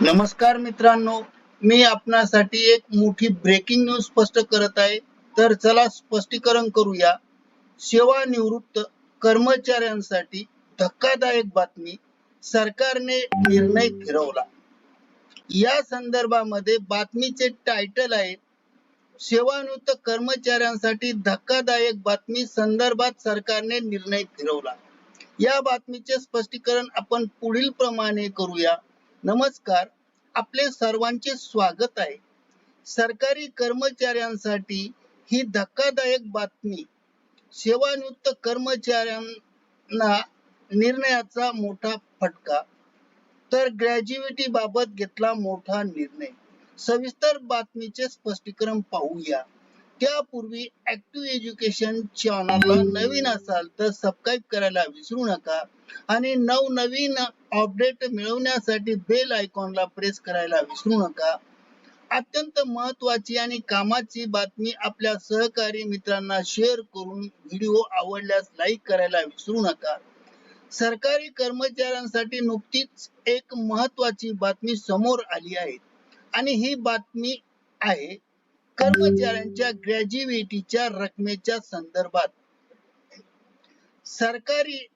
नमस्कार मित्रांनो मी आपणासाठी एक मोठी ब्रेकिंग न्यूज स्पष्ट करत आहे. तर चला स्पष्टीकरण करूया. सेवानिवृत्त कर्मचाऱ्यांसाठी धक्कादायक बातमी. सरकारने निर्णय फिरवला. या संदर्भामध्ये बातमीचे टायटल आहे सेवानिवृत्त कर्मचाऱ्यांसाठी धक्कादायक बातमी संदर्भात सरकारने निर्णय फिरवला. या बातमीचे स्पष्टीकरण आपण पुढील प्रमाणे करूया. नमस्कार. आपले सर्वांचे स्वागत आहे. सरकारी कर्मचाऱ्यांसाठी ही धक्कादायक बातमी. सेवानिवृत्त कर्मचाऱ्यांना निर्णयाचा मोठा फटका. तर ग्रॅज्युएटी बाबत घेतला मोठा निर्णय. सविस्तर बातमीचे स्पष्टीकरण पाहूया. त्यापूर्वी ऍक्टिव्ह एज्युकेशन चॅनलला नवीन असाल तर सबस्क्राईब करायला विसरू नका. आणि नवनवीन अपडेट मिळवण्यासाठी बेल आयकॉनला प्रेस करायला विसरू नका. अत्यंत महत्वाची आणि कामाची बातमी आपल्या सहकारी मित्रांना शेअर करून व्हिडिओ आवडल्यास लाईक करायला विसरू नका. सरकारी कर्मचाऱ्यांसाठी नुकतीच एक महत्वाची बातमी समोर आली आहे. आणि ही बातमी आहे कर्मचाऱ्यांच्या ग्रॅज्युएटीच्या रकमेच्या संदर्भात. सरकारी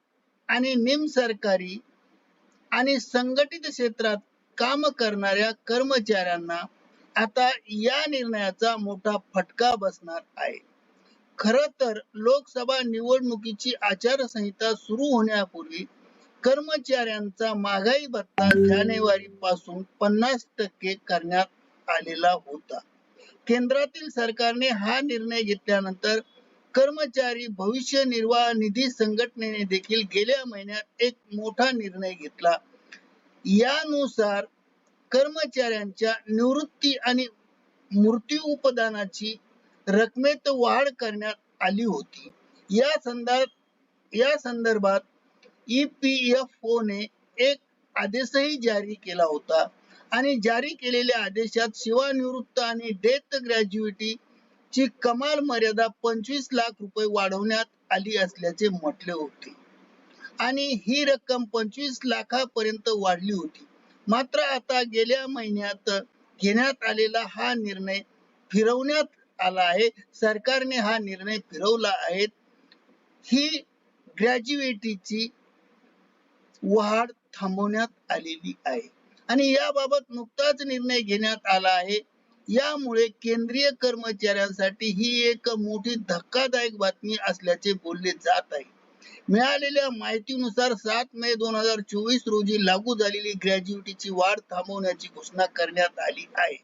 आणि निमसरकारी आणि संघटित क्षेत्रात काम करणाऱ्या कर्मचाऱ्यांना आता या निर्णयाचा मोठा फटका बसणार आहे. खर तर लोकसभा निवडणुकीची आचारसंहिता सुरू होण्यापूर्वी कर्मचाऱ्यांचा महागाई भत्ता जानेवारी पासून पन्नास टक्के करण्यात आलेला होता. केंद्रातील सरकारने हा निर्णय घेतल्यानंतर कर्मचारी भविष्य निर्वाह निधी संघटनेने देखील गेल्या महिन्यात एक मोठा निर्णय घेतला. यानुसार कर्मचाऱ्यांच्या निवृत्ती आणि मृत्यू उपदानाची रकमेत वाढ करण्यात आली होती. या संदर्भात या संदर्भात ईपीएफओ ने एक आदेशही जारी केला होता. आणि जारी केलेल्या आदेशात सेवानिवृत्त आणि डेथ ग्रॅज्युएटी ची कमाल मर्यादा पंचवीस लाख रुपये वाढवण्यात आली असल्याचे म्हटले होते. आणि ही रक्कम पंचवीस लाखापर्यंत वाढली होती. मात्र आता गेल्या महिन्यात घेण्यात आलेला हा निर्णय फिरवण्यात आला आहे. सरकारने हा निर्णय फिरवला आहे. ही ग्रॅज्युएटीची वाढ थांबवण्यात आलेली आहे. आणि याबाबत नुकताच निर्णय घेण्यात आला आहे. यामुळे केंद्रीय कर्मचाऱ्यांसाठी ही एक मोठी धक्कादायक बातमी असल्याचे बोलले जात आहे. मिळालेल्या माहितीनुसार सात मे दोन हजार चोवीस रोजी लागू झालेली ग्रॅज्युएटीची वाढ थांबवण्याची घोषणा करण्यात आली आहे.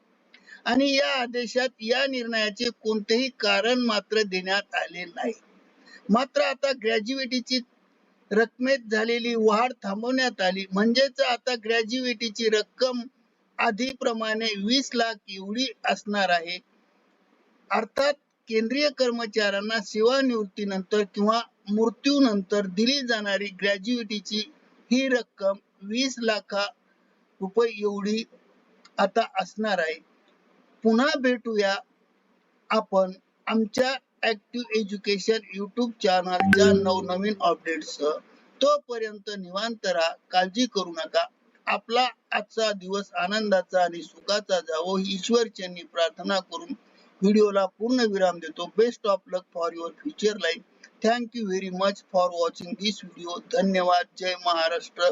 आणि या आदेशात या निर्णयाचे कोणतेही कारण मात्र देण्यात आले नाही. मात्र आता ग्रॅज्युएटीची रकमेत झालेली वाढ थांबवण्यात आली. म्हणजेच आता ग्रॅज्युएटीची रक्कम आधीप्रमाणे वीस लाख एवढी असणार आहे. अर्थात केंद्रीय कर्मचाऱ्यांना सेवानिवृत्तीनंतर किंवा मृत्यूनंतर दिली जाणारी ग्रॅज्युएटीची ही रक्कम वीस लाखा रुपये एवढी आता असणार आहे. पुन्हा भेटूया आपण आमच्या ऍक्टिव्ह एज्युकेशन युट्यूब चॅनलच्या नवनवीन अपडेट्स तोपर्यंत निवांत राहा काळजी करू नका. आपला आजचा दिवस आनंदाचा आणि सुखाचा जावो ही ईश्वरचरणी प्रार्थना करून व्हिडिओला पूर्ण विराम देतो. Best of luck for your future life thank you very much for watching this video धन्यवाद. जय महाराष्ट्र.